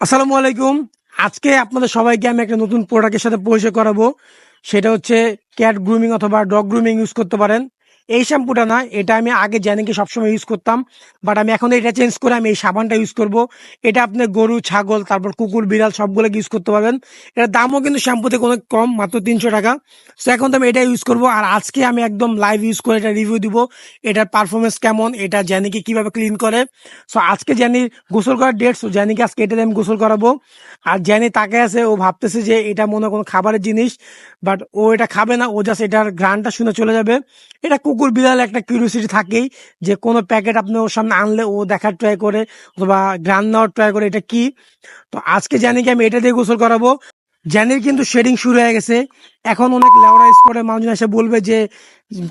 আসসালামু আলাইকুম। আজকে আপনাদের সবাইকে আমি একটা নতুন প্রোডাক্টের সাথে পরিচয় করাবো। সেটা হচ্ছে ক্যাট গ্রুমিং অথবা ডগ গ্রুমিং ইউজ করতে পারেন। এই শ্যাম্পুটা না এটা আমি আগে জানিকে সবসময় ইউজ করতাম বাট আমি এখন এটা চেঞ্জ করে আমি এই সাবানটা ইউজ করব। এটা আপনি গরু, ছাগল, তারপর কুকুর, বিড়াল সবগুলোকে ইউজ করতে পারবেন। এটার দামও কিন্তু শ্যাম্পু থেকে অনেক কম, মাত্র তিনশো টাকা। সো এখন তো আমি এটা ইউজ করব, আর আজকে আমি একদম লাইভ ইউজ করে এটা রিভিউ দিব, এটার পারফরমেন্স কেমন, এটা জানিকে কীভাবে ক্লিন করে। সো আজকে জানি গোসল করার ডেট সো জানিকে আজকে এটা আমি গোসল করাবো। আর জানি তাকে আছে, ও ভাবতেছে যে এটা মনে কোনো খাবারের জিনিস বাট ও এটা খাবে না, ও জাস্ট এটার গ্রানটা শুনে চলে যাবে। এটা কুকুর বিড়াল একটা কিউরিয়াসিটি থাকেই যে কোনো প্যাকেট আপনি ওর সামনে আনলে ও দেখার ট্রাই করে অথবা গ্রান নেওয়ার ট্রাই করে এটা কি। তো আজকে জানি কি আমি এটা দিয়ে গোসল করাবো। জানির কিন্তু শেডিং শুরু হয়ে গেছে। এখন অনেক লেওরাইজ করে মানুষজন এসে বলবে যে,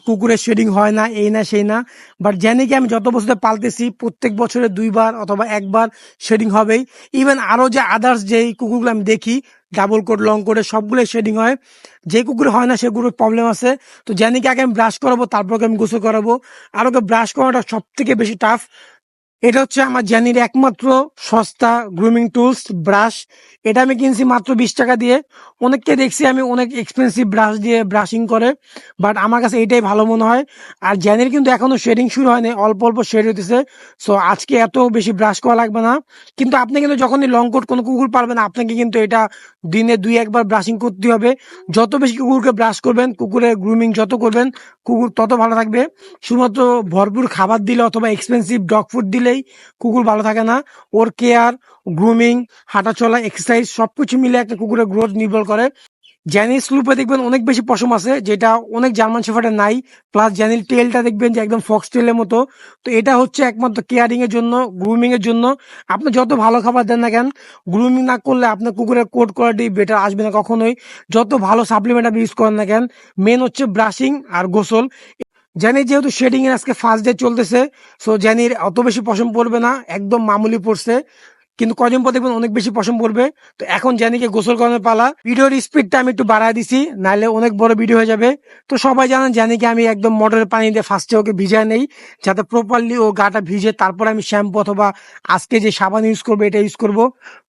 কুকুরের শেডিং হয় না, এই না, সেই না। বাট জানিকে আমি যত বছর পালতেছি, প্রত্যেক বছরে দুইবার অথবা একবার শেডিং হবেই। ইভেন আরও যে আদার্স যেই কুকুরগুলো আমি দেখি ডাবল কোট লং কোটে সবগুলো শেডিং হয়। যে কুকুর হয় না সেগুলোর প্রবলেম আছে। তো জানিকে আগে আমি ব্রাশ করাবো তারপর আমি গোসল করাবো। আর ওকে ব্রাশ করাটা সব থেকে বেশি টাফ এটা হচ্ছে আমার জানির একমাত্র সস্তা গ্রুমিং টুলস ব্রাশ এটা আমি কিনছি মাত্র বিশ টাকা দিয়ে। অনেককে দেখছি আমি অনেক এক্সপেন্সিভ ব্রাশ দিয়ে ব্রাশিং করে। বাট আমার কাছে এটাই ভালো মনে হয়। আর জ্যানির কিন্তু এখনও শেডিং শুরু হয়নি, অল্প অল্প শেড হতেছে সো আজকে এত বেশি ব্রাশ করা লাগবে না। কিন্তু আপনি কিন্তু যখনই লং কোট কোনো কুকুর পারবেন আপনাকে কিন্তু এটা দিনে দুই একবার ব্রাশিং করতে হবে। যত বেশি কুকুরকে ব্রাশ করবেন, কুকুরের গ্রুমিং যত করবেন, কুকুর তত ভালো থাকবে। শুধুমাত্র ভরপুর খাবার দিলে অথবা এক্সপেন্সিভ ডগ ফুড দিলেই কুকুর ভালো থাকে না। ওর কেয়ার গ্রুমিং হাঁটা চলা এক্সারসাইজ সবকিছু মিলে একটা কুকুরের গ্রোথ নির্ভর করে। জ্যানিস স্লুপে দেখবেন অনেক বেশি পশম আছে, যেটা অনেক জার্মান শেফার্ডে নাই প্লাস জ্যানিল টেলটা দেখবেন যে একদম ফক্স টেলের মতো। তো এটা হচ্ছে একমাত্র কেয়ারিং এর জন্য গ্রুমিং এর জন্য। আপনি যত ভালো খাবার দেন না কেন গ্রুমিং না করলে আপনার কুকুরের কোট কোয়ালিটি বেটার আসবে না কখনোই। যত ভালো সাপ্লিমেন্ট আপনি ইউজ করেন না কেন মেন হচ্ছে ব্রাশিং আর গোসল। জানি যেহেতু শেডিং এর আজকে ফার্স্ট ডে চলতেছে সো জানির অত বেশি পশম পড়বে না, একদম মামুলি পড়ছে। কিন্তু কদিন পর দেখবেন অনেক বেশি পশম পড়বে তো এখন জানিকে গোসল করানোর পালা। ভিডিওর স্পিডটা আমি একটু বাড়ায় দিছি, নাহলে অনেক বড় ভিডিও হয়ে যাবে। তো সবাই জানেন জানিকে আমি একদম মোটরের পানি দিয়ে ফার্স্টে ওকে ভিজায় নেই, যাতে প্রপারলি ও গাটা ভিজে, তারপর আমি শ্যাম্পু অথবা আজকে যে সাবান ইউজ করব, এটা ইউজ করব।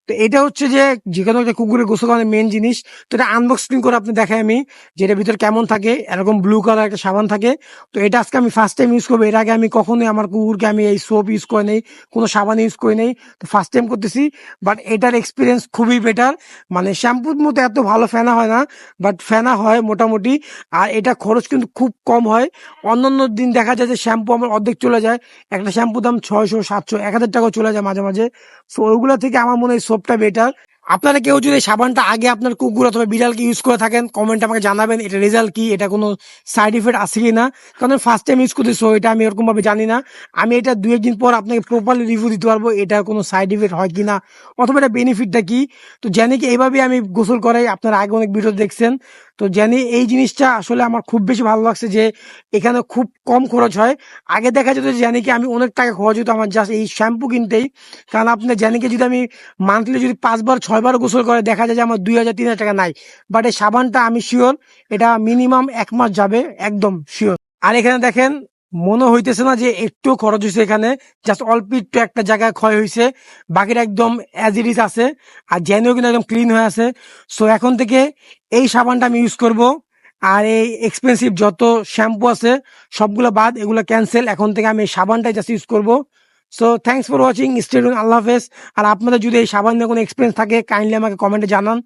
তো এটা হচ্ছে যে যে কোনো একটা কুকুরের গোসল করানোর মেন জিনিস। তো এটা আনবক্সিং করে আপনি দেখাই আমি যে এটার ভিতরে কেমন থাকে। এরকম ব্লু কালার একটা সাবান থাকে। তো এটা আজকে আমি ফার্স্ট টাইম ইউজ করব। এর আগে আমি কখনোই আমার কুকুরকে আমি এই সোপ ইউজ করে নেই, কোনো সাবান ইউজ করে নেই। তো ফার্স্ট টাইম করতেছি। বাট এটার এক্সপিরিয়েন্স খুবই বেটার মানে শ্যাম্পুর মতো এত ভালো ফেনা হয় না। বাট ফেনা হয় মোটামুটি। আর এটা খরচ কিন্তু খুব কম হয়। অন্যান্য দিন দেখা যায় যে শ্যাম্পু আমার অর্ধেক চলে যায়। একটা শ্যাম্পু দাম ছয়শো, সাতশো, এক হাজার টাকাও চলে যায় মাঝে মাঝে। সো ওইগুলো থেকে আমার মনে হয় সোপটা বেটার আপনারা কেউ যদি সাবানটা আগে আপনার কুকুর অথবা বিড়ালকে ইউজ করে থাকেন কমেন্ট আমাকে জানাবেন এটা রেজাল্ট কি, এটা কোনো সাইড ইফেক্ট আছে কি না কারণ ফার্স্ট টাইম ইউজ করতেছি এটা আমি এরকমভাবে জানি না। আমি এটা দু একদিন পর আপনাকে প্রপারলি রিভিউ দিতে পারব, এটা কোনো সাইড ইফেক্ট হয় কি না অথবা এটা বেনিফিটটা কি। তো জানি কি এইভাবেই আমি গোসল করাই, আপনারা আগে অনেক ভিডিও দেখছেন। তো জানি এই জিনিসটা আসলে আমার খুব বেশি ভালো লাগছে যে এখানে খুব কম খরচ হয়। আগে দেখা যেত জানি কি আমি অনেক টাকা খরচ হতো আমার জাস্ট এই শ্যাম্পু কিনতেই। কারণ আপনি জানিকে যদি আমি মান্থলি যদি পাঁচবার, ছয়বার গোসল করে দেখা যায় যে আমার দুই হাজার, তিন হাজার টাকা নাই। বাট এই সাবানটা আমি শিওর এটা মিনিমাম এক মাস যাবে, একদম শিওর আর এখানে দেখেন মনে হইতেছে না যে একটু খরচ হয়েছে এখানে জাস্ট অল্প একটু একটা জায়গায় ক্ষয় হয়েছে বাকিটা একদম অ্যাজ ইট ইজ আছে, আর জেনেও কিন্তু একদম ক্লিন হয়ে আছে। সো এখন থেকে এই সাবানটা আমি ইউজ করব, আর এই এক্সপেন্সিভ যত শ্যাম্পু আছে, সবগুলো বাদ, এগুলো ক্যান্সেল এখন থেকে আমি এই সাবানটাই জাস্ট ইউজ করব। সো থ্যাংকস ফর ওয়াচিং স্টেডিয়াম আল্লাহ হাফেজ। আর আপনাদের যদি এই সাবান নিয়ে কোনো এক্সপিরিয়েন্স থাকে কাইন্ডলি আমাকে কমেন্টে জানান।